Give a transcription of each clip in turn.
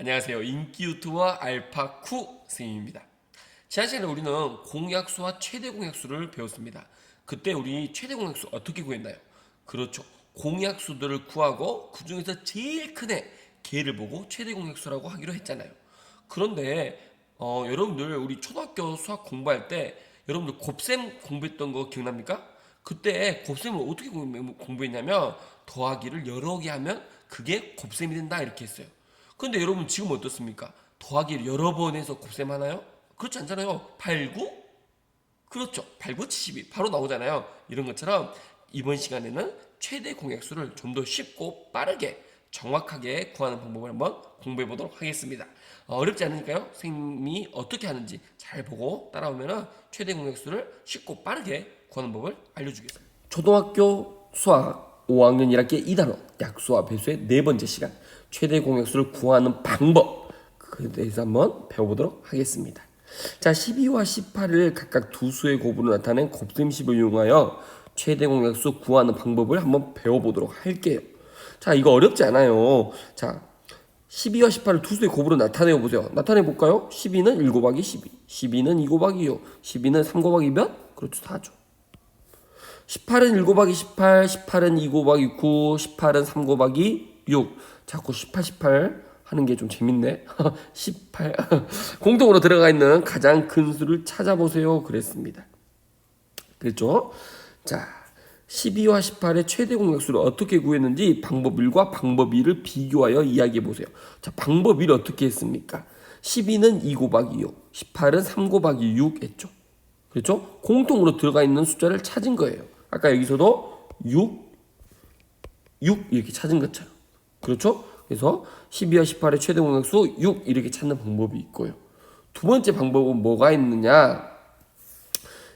안녕하세요. 인기 유튜버 알파쿠 선생님입니다. 지난 시간에 우리는 공약수와 최대 공약수를 배웠습니다. 그때 우리 최대 공약수 어떻게 구했나요? 그렇죠. 공약수들을 구하고 그 중에서 제일 큰 애, 걔를 보고 최대 공약수라고 하기로 했잖아요. 그런데 어, 여러분들 우리 초등학교 수학 공부할 때 여러분들 곱셈 공부했던 거 기억납니까? 그때 곱셈을 어떻게 공부- 공부했냐면 더하기를 여러 개 하면 그게 곱셈이 된다 이렇게 했어요. 근데 여러분 지금 어떻습니까? 더하기를 여러 번 해서 곱셈 하나요? 그렇지 않잖아요. 8, 9? 그렇죠. 8, 9, 72 바로 나오잖아요. 이런 것처럼 이번 시간에는 최대 공약수를 좀 더 쉽고 빠르게 정확하게 구하는 방법을 한번 공부해 보도록 하겠습니다. 어, 어렵지 않으니까요. 선생님이 어떻게 하는지 잘 보고 따라오면 최대 공약수를 쉽고 빠르게 구하는 법을 알려주겠습니다. 초등학교 수학 5학년 1학기 2단원 약수와 배수의 네 번째 시간 최대 공약수를 구하는 방법 그에 대해서 한번 배워보도록 하겠습니다. 자, 12와 18을 각각 두 수의 곱으로 나타낸 곱셈식을 이용하여 최대 공약수 구하는 방법을 한번 배워보도록 할게요. 자, 이거 어렵지 않아요. 자, 12와 18을 두 수의 곱으로 나타내어 보세요. 나타내 볼까요? 12는 1 곱하기 12, 12는 2 곱하기 6, 12는 3 곱하기 몇? 그렇죠, 4죠. 18은 1 곱하기 18, 18은 2 곱하기 9, 18은 3 곱하기 6. 자꾸 18, 18 하는 게 좀 재밌네. 18. 공통으로 들어가 있는 가장 큰 수를 찾아보세요. 그랬습니다. 그랬죠? 자, 12와 18의 최대 공약수를 어떻게 구했는지 방법 1과 방법 2를 비교하여 이야기해 보세요. 자, 방법 1을 어떻게 했습니까? 12는 2 곱하기 6, 18은 3 곱하기 6 했죠. 그렇죠? 공통으로 들어가 있는 숫자를 찾은 거예요. 아까 여기서도 6, 6 이렇게 찾은 것처럼. 그렇죠? 그래서 12와 18의 최대 공약수 6 이렇게 찾는 방법이 있고요. 두 번째 방법은 뭐가 있느냐?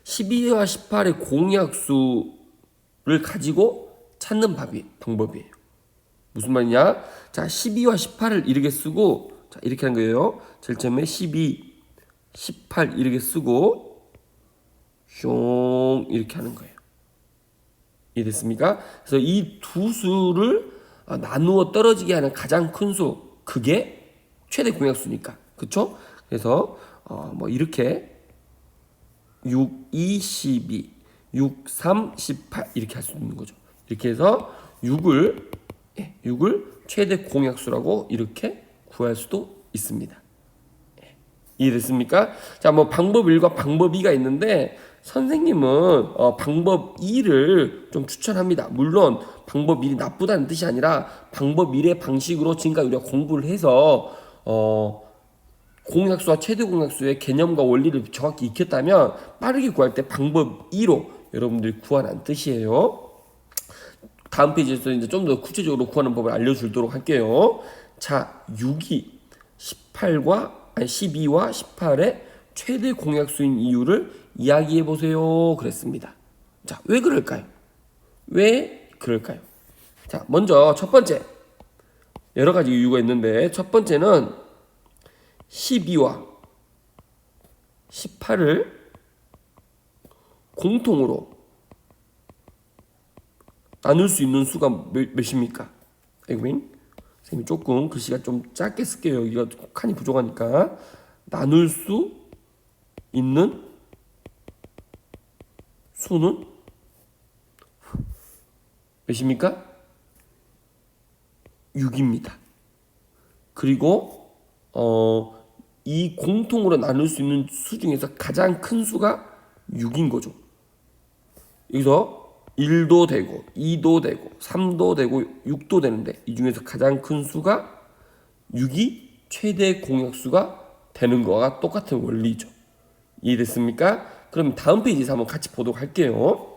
12와 18의 공약수를 가지고 찾는 밥이, 방법이에요. 무슨 말이냐? 자, 12와 18을 이렇게 쓰고, 자, 이렇게 하는 거예요. 제일 처음에 12, 18 이렇게 쓰고, 흉, 이렇게 하는 거예요. 이해됐습니까? 그래서 이 두 수를 어, 나누어 떨어지게 하는 가장 큰 수, 그게 최대 공약수니까. 그쵸? 그래서, 어, 뭐, 이렇게 6, 2, 12, 6, 3, 18 이렇게 할 수 있는 거죠. 이렇게 해서 6을 예, 6을 최대 공약수라고 이렇게 구할 수도 있습니다. 예, 이해됐습니까? 자, 뭐 방법 1과 방법 2가 있는데 선생님은 어, 방법 2를 좀 추천합니다. 물론 방법 1이 나쁘다는 뜻이 아니라 방법 1의 방식으로 지금까지 우리가 공부를 해서 어, 공약수와 최대 공약수의 개념과 원리를 정확히 익혔다면 빠르게 구할 때 방법 2로 여러분들이 구하라는 뜻이에요. 다음 페이지에서 이제 좀 더 구체적으로 구하는 법을 알려주도록 할게요. 자, 6이 18과 아니 12와 18의 최대 공약수인 이유를 이야기해 보세요. 그랬습니다. 자, 왜 그럴까요? 왜 그럴까요? 자, 먼저 첫 번째 여러 가지 이유가 있는데 첫 번째는 12와 18을 공통으로 나눌 수 있는 수가 몇, 몇입니까? 에그민? 선생님이 조금 글씨가 좀 짧게 쓸게요. 여기가 칸이 부족하니까 나눌 수 있는 수는 몇입니까? 6입니다. 그리고 어, 이 공통으로 나눌 수 있는 수 중에서 가장 큰 수가 6인 거죠. 여기서 1도 되고 2도 되고 3도 되고 6도 되는데 이 중에서 가장 큰 수가 6이 최대 공약수가 되는 거와 똑같은 원리죠. 이해됐습니까? 그럼 다음 페이지에서 한번 같이 보도록 할게요.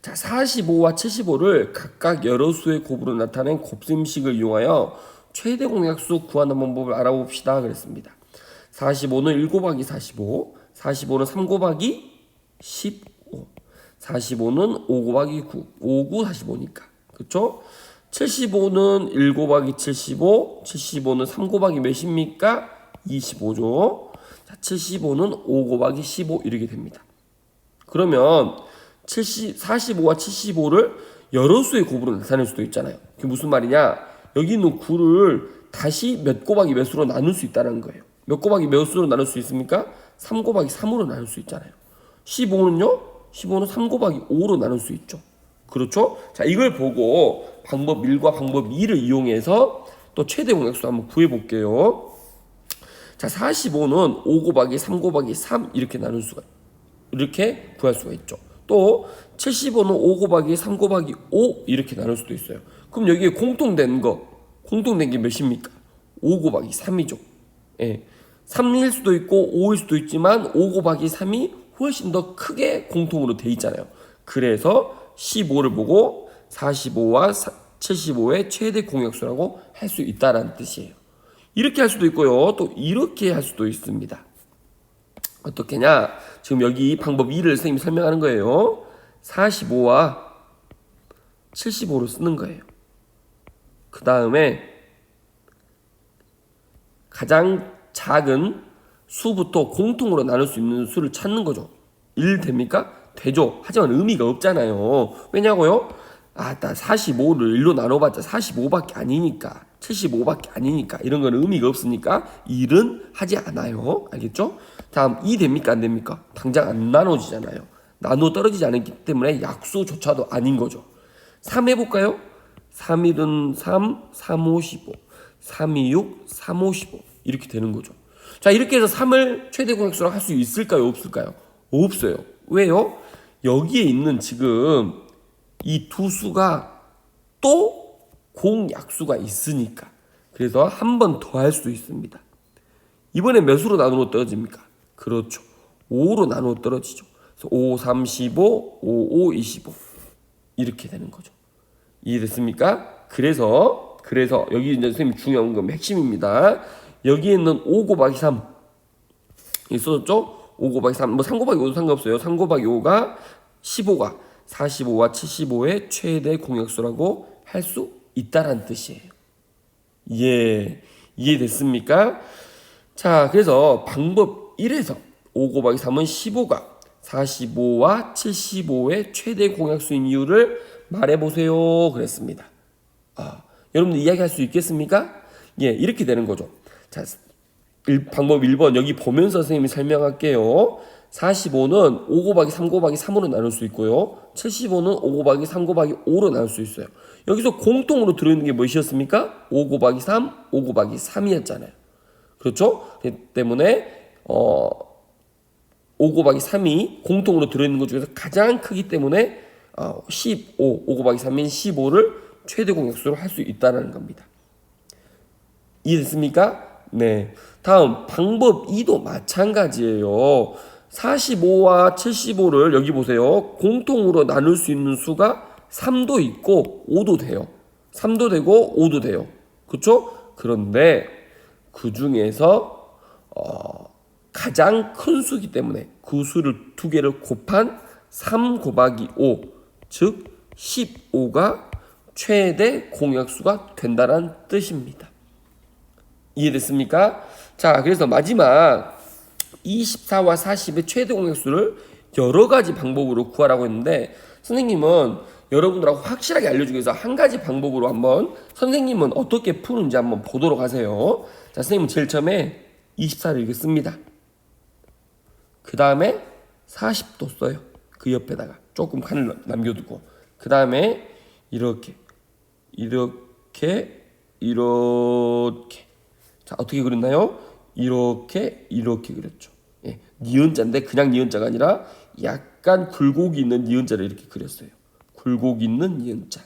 자, 45와 75를 각각 여러 수의 곱으로 나타낸 곱셈식을 이용하여 최대 공약수 구하는 방법을 알아봅시다. 그랬습니다. 45는 1 곱하기 45, 45는 3 곱하기 15, 45는 5 곱하기 9, 5, 9, 45니까. 그쵸? 75는 1 곱하기 75, 75는 3 곱하기 몇입니까? 25죠. 자, 75는 5 곱하기 15 이렇게 됩니다. 그러면 70, 45와 75를 여러 수의 곱으로 나타낼 수도 있잖아요. 그게 무슨 말이냐? 여기 있는 9를 다시 몇 곱하기 몇으로 나눌 수 있다는 거예요. 몇 곱하기 몇으로 나눌 수 있습니까? 3 곱하기 3으로 나눌 수 있잖아요. 15는요? 15는 3 곱하기 5로 나눌 수 있죠. 그렇죠? 자, 이걸 보고 방법 1과 방법 2를 이용해서 또 최대 공약수 한번 구해 볼게요. 자, 45는 5 곱하기 3 곱하기 3 이렇게 나눌 수가 이렇게 구할 수가 있죠. 또 75는 5 곱하기 3 곱하기 5 이렇게 나눌 수도 있어요. 그럼 여기에 공통된 거 공통된 게 몇입니까? 5 곱하기 3이죠. 예. 3일 수도 있고 5일 수도 있지만 5 곱하기 3이 훨씬 더 크게 공통으로 돼 있잖아요. 그래서 15를 보고 45와 75의 최대 공약수라고 할 수 있다라는 뜻이에요. 이렇게 할 수도 있고요. 또 이렇게 할 수도 있습니다. 어떻게냐? 지금 여기 방법 2를 선생님이 설명하는 거예요. 45와 75로 쓰는 거예요. 그 다음에 가장 작은 수부터 공통으로 나눌 수 있는 수를 찾는 거죠. 1 됩니까? 되죠. 하지만 의미가 없잖아요. 왜냐고요? 아, 나 45를 1로 나눠봤자 45밖에 아니니까. 75밖에 아니니까. 이런 건 의미가 없으니까 1은 하지 않아요. 알겠죠? 다음 2 됩니까? 안 됩니까? 당장 안 나눠지잖아요. 나눠 떨어지지 않기 때문에 약수조차도 아닌 거죠. 3 해볼까요? 3, 1은 3, 3, 5, 15. 3, 2, 6, 3, 5, 15. 이렇게 되는 거죠. 자, 이렇게 해서 3을 최대 공약수로 할 수 있을까요? 없을까요? 없어요. 왜요? 여기에 있는 지금 이 두 수가 또 공약수가 있으니까. 그래서 한 번 더 할 수 있습니다. 이번에 몇으로 나누어 떨어집니까? 그렇죠. 5로 나누어 떨어지죠. 그래서 5, 3, 15, 5, 5, 25. 이렇게 되는 거죠. 이해됐습니까? 그래서 그래서 여기 이제 선생님 중요한 건 핵심입니다. 여기에 있는 5 곱하기 3 있었죠? 5 곱하기 3, 뭐 3 곱하기 5도 상관없어요. 3 곱하기 5가 15가 45와 75의 최대 공약수라고 할 수 있다라는 뜻이에요. 예, 이해됐습니까? 자, 그래서 방법 1에서 5 곱하기 3은 15가 45와 75의 최대 공약수인 이유를 말해보세요. 그랬습니다. 아, 여러분들 이야기할 수 있겠습니까? 예, 이렇게 되는 거죠. 자, 일, 방법 1번 여기 보면서 선생님이 설명할게요. 45는 5 곱하기 3 곱하기 3으로 나눌 수 있고요. 75는 5 곱하기 3 곱하기 5로 나눌 수 있어요. 여기서 공통으로 들어있는 게 무엇이었습니까? 5 곱하기 3, 5 곱하기 3이었잖아요. 그렇죠? 그렇기 때문에 어, 5 곱하기 3이 공통으로 들어있는 것 중에서 가장 크기 때문에 어, 15, 5 곱하기 3인 15를 최대 공약수로 할 수 있다는 겁니다. 이해됐습니까? 네. 다음 방법 2도 마찬가지예요. 45와 75를 여기 보세요. 공통으로 나눌 수 있는 수가 3도 있고 5도 돼요. 3도 되고 5도 돼요. 그렇죠? 그런데 그 중에서 어, 가장 큰 수기 때문에 그 수를 두 개를 곱한 3 곱하기 5, 즉 15가 최대 공약수가 된다는 뜻입니다. 이해됐습니까? 자, 그래서 마지막 24와 40의 최대 공약수를 여러 가지 방법으로 구하라고 했는데 선생님은 여러분들하고 확실하게 알려주기 위해서 한 가지 방법으로 한번 선생님은 어떻게 푸는지 한번 보도록 하세요. 자, 선생님은 제일 처음에 24를 읽습니다. 그 다음에 40도 써요. 그 옆에다가 조금 칸을 남겨두고 그 다음에 이렇게 이렇게 이렇게 자 어떻게 그렸나요? 이렇게 이렇게 그렸죠. 예, 니은자인데 그냥 니은자가 아니라 약간 굴곡이 있는 니은자를 이렇게 그렸어요. 굴곡 있는 니은자,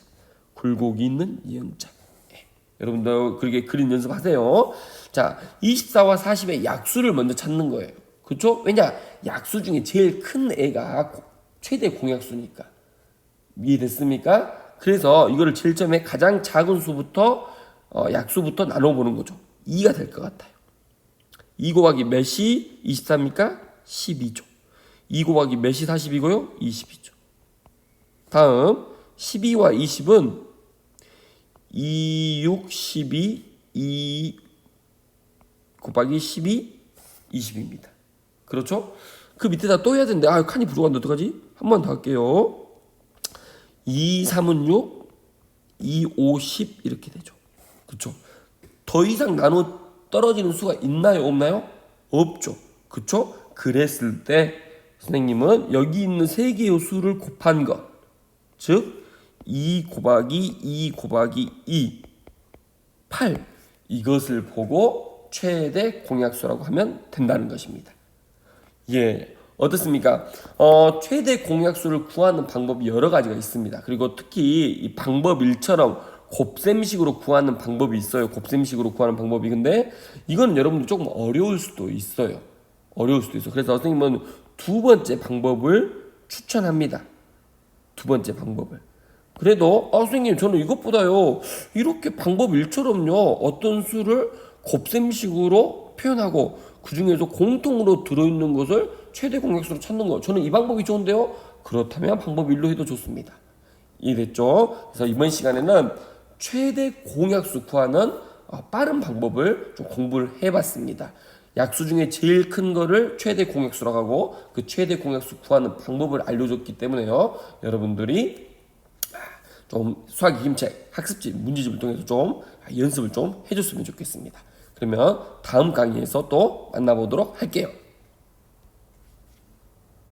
굴곡 있는 니은자. 예, 여러분들 그렇게 그린 연습하세요. 자, 24와 40의 약수를 먼저 찾는 거예요. 그렇죠? 왜냐 약수 중에 제일 큰 애가 최대 공약수니까 이해됐습니까? 그래서 이거를 제일 처음에 가장 작은 수부터 어, 약수부터 나눠보는 거죠. 2가 될 것 같아요. 2 곱하기 몇이 24입니까? 12죠. 2 곱하기 몇이 40이고요? 20이죠. 다음 12와 20은 2, 6, 12, 2 곱하기 12, 20입니다. 그렇죠? 그 밑에다 또 해야 되는데 아 칸이 부족한데 어떡하지? 한 번 더 할게요. 2, 3은 6, 2, 5, 10 이렇게 되죠. 그렇죠? 더 이상 나눠 떨어지는 수가 있나요? 없나요? 없죠. 그쵸? 그랬을 때 선생님은 여기 있는 세 개의 수를 곱한 것. 즉, 2 곱하기 2 곱하기 2. 8. 이것을 보고 최대 공약수라고 하면 된다는 것입니다. 예. 어떻습니까? 어, 최대 공약수를 구하는 방법이 여러 가지가 있습니다. 그리고 특히 이 방법 1처럼 곱셈식으로 구하는 방법이 있어요. 곱셈식으로 구하는 방법이. 근데 이건 여러분들 조금 어려울 수도 있어요. 어려울 수도 있어. 그래서 선생님은 두 번째 방법을 추천합니다. 두 번째 방법을. 그래도 아 선생님 저는 이것보다요 이렇게 방법 일처럼요 어떤 수를 곱셈식으로 표현하고 그 중에서 공통으로 들어있는 것을 최대 공약수로 찾는 거 저는 이 방법이 좋은데요 그렇다면 방법 일로 해도 좋습니다 이해됐죠? 그래서 이번 시간에는 최대 공약수 구하는 어, 빠른 방법을 좀 공부를 해봤습니다. 약수 중에 제일 큰 거를 최대 공약수라고 하고 그 최대 공약수 구하는 방법을 알려줬기 때문에요. 여러분들이 좀 수학 임책 학습지 문제집을 통해서 좀 연습을 좀 해줬으면 좋겠습니다. 그러면 다음 강의에서 또 만나보도록 할게요.